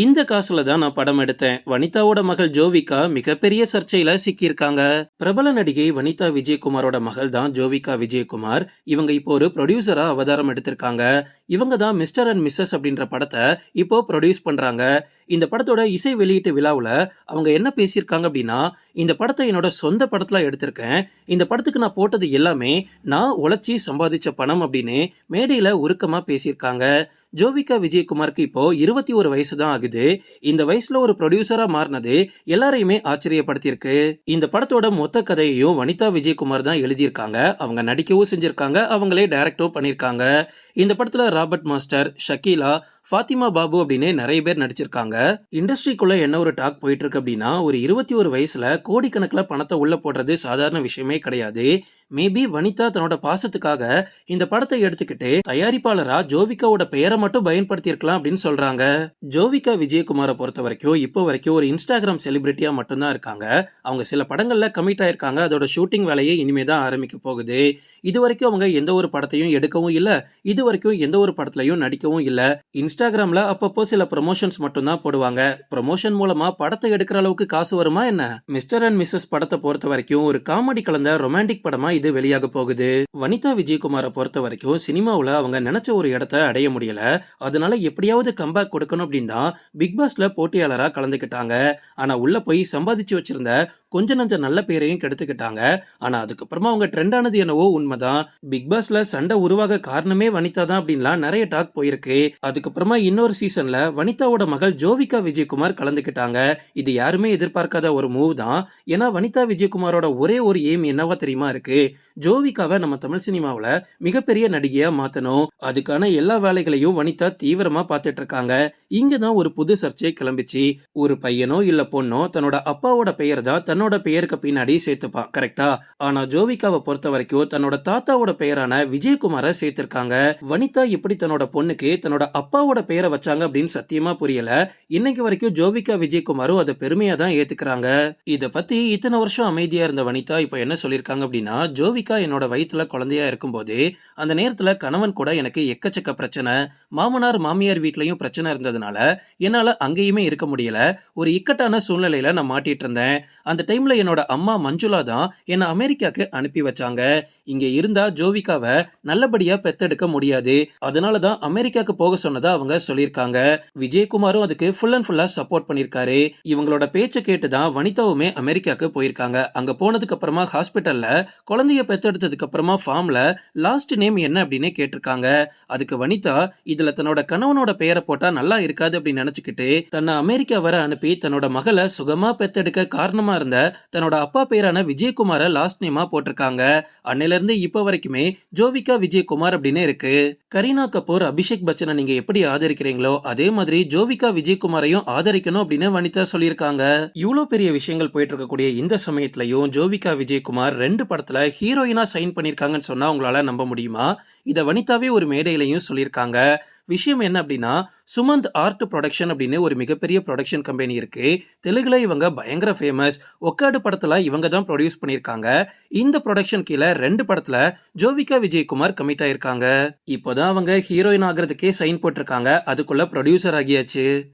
இந்த காசுல தான் நான் படம் எடுத்தேன். வனிதாவோட மகள் ஜோவிகா மிகப்பெரிய சர்ச்சையில சிக்கியிருக்காங்க. பிரபல நடிகை வனிதா விஜயகுமாரோட மகள் தான் ஜோவிகா விஜயகுமார். இவங்க இப்போ ஒரு ப்ரொடியூசரா அவதாரம் எடுத்திருக்காங்க. இவங்க தான் மிஸ்டர் அண்ட் மிஸ்ஸஸ் அப்படின்ற படத்தை இப்போ ப்ரொடியூஸ் பண்றாங்க. இந்த படத்தோட இசை வெளியீட்டு விழாவில் அவங்க என்ன பேசியிருக்காங்க அப்படின்னா இந்த படத்தை என்னோட சொந்த படத்துல எடுத்திருக்கேன். இந்த படத்துக்கு நான் போட்டது எல்லாமே நான் உழைச்சி சம்பாதிச்ச பணம் அப்படின்னு மேடையில உருக்கமா பேசியிருக்காங்க. ஜோவிகா விஜயகுமாருக்கு இப்போ இருபத்தி ஒரு வயசு தான் ஆகுது. இந்த வயசுல ஒரு ப்ரொடியூசரா மாறினது எல்லாரையுமே ஆச்சரியப்படுத்தியிருக்கு. இந்த படத்தோட மொத்த கதையையும் வனிதா விஜயகுமார் தான் எழுதியிருக்காங்க. அவங்க நடிக்கவும் செஞ்சிருக்காங்க. அவங்களே டைரக்டும் பண்ணியிருக்காங்க. இந்த படத்துல ராபர்ட் மாஸ்டர் ஷக்கீலா ஃபாத்திமா பாபு அப்படின்னு நிறைய பேர் நடிச்சிருக்காங்க. இண்டஸ்ட்ரிக்குள்ள என்ன ஒரு டாக் போயிட்டு இருக்கு அப்படின்னா ஒரு இருபத்தி ஒரு வயசுல கோடிக்கணக்கில் பணத்தை உள்ள போடுறது சாதாரண விஷயமே கிடையாது. மேபி வனிதா தன்னோட பாசத்துக்காக இந்த படத்தை எடுத்துக்கிட்டு தயாரிப்பாளரா ஜோவிகாவோட பெயரை மட்டும் பயன்படுத்தி இருக்கலாம் அப்படின்னு சொல்றாங்க. ஜோவிகா விஜயகுமாரை பொறுத்த வரைக்கும் இப்போ வரைக்கும் ஒரு இன்ஸ்டாகிராம் செலிபிரிட்டியா மட்டும்தான் இருக்காங்க. அவங்க சில படங்கள்ல கமிட் ஆயிருக்காங்க. அதோட ஷூட்டிங் வேலையை இனிமே தான் ஆரம்பிக்க போகுது. இது வரைக்கும் அவங்க எந்த ஒரு படத்தையும் எடுக்கவும் இல்ல இது வரைக்கும் எந்த ஒரு படத்துலையும் நடிக்கவும் இல்லை. இன்ஸ்டாகிராம்ல அப்பப்போ சில ப்ரொமோஷன்ஸ் மட்டும்தான் போடுவாங்க. ப்ரொமோஷன் மூலமா படத்தை எடுக்கிற அளவுக்கு காசு வருமா என்ன? மிஸ்டர் அண்ட் மிஸ்ஸஸ் படத்தை பொறுத்த வரைக்கும் ஒரு காமெடி கலந்த ரொமான்டிக் படமா இது வெளியாக போகுது. வனிதா விஜயகுமாரை பொறுத்த வரைக்கும் சினிமாவில் அவங்க நினைச்ச ஒரு இடத்த அடைய முடியல. அதனால எப்படியாவது கம்பேக் கொடுக்கணும் அப்படின்னு தான் பிக் பாஸ்ல போட்டியாளராக கலந்துக்கிட்டாங்க. ஆனால் உள்ள போய் சம்பாதிச்சு வச்சிருந்த கொஞ்ச நஞ்ச நல்ல பேரையும் கெடுத்துக்கிட்டாங்க. ஆனா அதுக்கப்புறமா அவங்க ட்ரெண்ட் ஆனது என்னவோ உண்மைதான். பிக் பாஸ்ல சண்டை உருவாக காரணமே வனிதா தான் அப்படின்லாம் நிறைய டாக் போயிருக்கு. அதுக்கப்புறமா இன்னொரு சீசன்ல வனிதாவோட மகள் ஜோவிகா விஜயகுமார் கலந்துக்கிட்டாங்க. இது யாருமே எதிர்பார்க்காத ஒரு மூவ் தான். ஏன்னா வனிதா விஜயகுமாரோட ஒரே ஒரு எய்ம் என்னவா தெரியுமா இருக்கு? ஜோவிகாவை நம்ம தமிழ் சினிமாவில் மிகப்பெரிய நடிகையா மாத்தணும். அதுக்கான எல்லா வேலைகளையும் வனிதா தீவிரமா பார்த்துட்டு இருக்காங்க இங்க தான் ஒரு புது சர்ச்சை கிளம்பிச்சு. ஒரு பையனோ இல்ல பொண்ணோ தன்னோட அப்பாவோட பெயர் தான் தன்னோட பெயருக்கு பின்னாடி சேர்த்துப்பான் கரெக்டா ஆனா ஜோவிகாவை பொறுத்த வரைக்கும் தன்னோட தாத்தாவோட பெயரான விஜயகுமார சேர்த்திருக்காங்க. வனிதா எப்படி தன்னோட பொண்ணுக்கு தன்னோட அப்பாவோட பெயரை வச்சாங்க அப்படின்னு சத்தியமா புரியல. இன்னைக்கு வரைக்கும் ஜோவிகா விஜயகுமாரும் அதை பெருமையா தான் ஏத்துக்கிறாங்க. இத பத்தி இத்தனை வருஷம் அமைதியா இருந்த வனிதா இப்ப என்ன சொல்லிருக்காங்க அப்படின்னா ஜோவிகா என்னோட வயித்துல குழந்தையா இருக்கும்போது அந்த நேரத்துல கணவன் கூட எனக்கு எக்கச்சக்க பிரச்சனை. மாமனார் மாமியார் வீட்லயும் பிரச்சனை இருந்ததுனால என்னால அங்கேயுமே இருக்க முடியல. ஒரு இக்கட்டான சூழ்நிலையில நான் மாட்டிட்டு இருந்தேன். அந்த டைம்ல என்னோட அம்மா மஞ்சுளா தான் என்னை அமெரிக்காக்கு அனுப்பி வச்சாங்க. இங்க இருந்தா ஜோவிகாவை நல்லபடியா பெத்தெடுக்க முடியாது. அதனால தான் அமெரிக்காக்கு போக சொன்னதா அவங்க சொல்லியிருக்காங்க. விஜயகுமாரும் அதுக்கு ஃபுல் அண்ட் ஃபுல்லா சப்போர்ட் பண்ணியிருக்காரு. இவங்களோட பேச்சை கேட்டு தான் வனிதாவுமே அமெரிக்காக்கு போயிருக்காங்க. அங்க போனதுக்கு அப்புறமா ஹாஸ்பிட்டல்ல குழந்தைய பெத்தெடுத்ததுக்கு அப்புறமா ஃபார்ம்ல லாஸ்ட் நேம் என்ன அப்படின்னு கேட்டிருக்காங்க. அதுக்கு வனிதா இதுல தன்னோட கணவனோட பெயரை போட்டா நல்லா இருக்காது அப்படின்னு நினைச்சுக்கிட்டு தன்னை அமெரிக்கா வர அனுப்பி தன்னோட மகளை சுகமா பெத்தெடுக்க காரணமா இருந்த தன்னோட அப்பா பேரான விஜயகுமார லாஸ்ட் நேமா போட்டிருக்காங்க. அன்னையில இருந்து இப்ப வரைக்குமே ஜோவிகா விஜயகுமார் அப்படின்னு இருக்கு. கரீனா கபூர் அபிஷேக் பச்சனை நீங்க எப்படி ஆதரிக்கிறீங்களோ அதே மாதிரி ஜோவிகா விஜயகுமாரையும் ஆதரிக்கணும் அப்படின்னு வனிதா சொல்லியிருக்காங்க. இவ்வளவு பெரிய விஷயங்கள் போயிட்டு இருக்கக்கூடிய இந்த சமயத்திலையும் ஜோவிகா விஜயகுமார் ரெண்டு படத்துல ஹீரோயினா சைன் பண்ணிருக்காங்கன்னு சொன்னா உங்களால நம்ப முடியுமா? இதை வனிதாவே ஒரு மேடையிலையும் சொல்லியிருக்காங்க. விஷயம் என்ன அப்படின்னா சுமந்த் ஆர்ட் ப்ரொடக்ஷன் அப்படின்னு ஒரு மிகப்பெரிய ப்ரொடக்ஷன் கம்பெனி இருக்கு. தெலுங்குல இவங்க பயங்கர ஃபேமஸ் ஒக்காடு படத்துல இவங்க தான் ப்ரொடியூஸ் பண்ணியிருக்காங்க. இந்த ப்ரொடக்ஷன் கீழே ரெண்டு படத்துல ஜோவிகா விஜயகுமார் கமிட் ஆயிருக்காங்க. இப்போதான் அவங்க ஹீரோயின் ஆகிறதுக்கே சைன் போட்டிருக்காங்க. அதுக்குள்ள ப்ரொடியூசர் ஆகியாச்சு.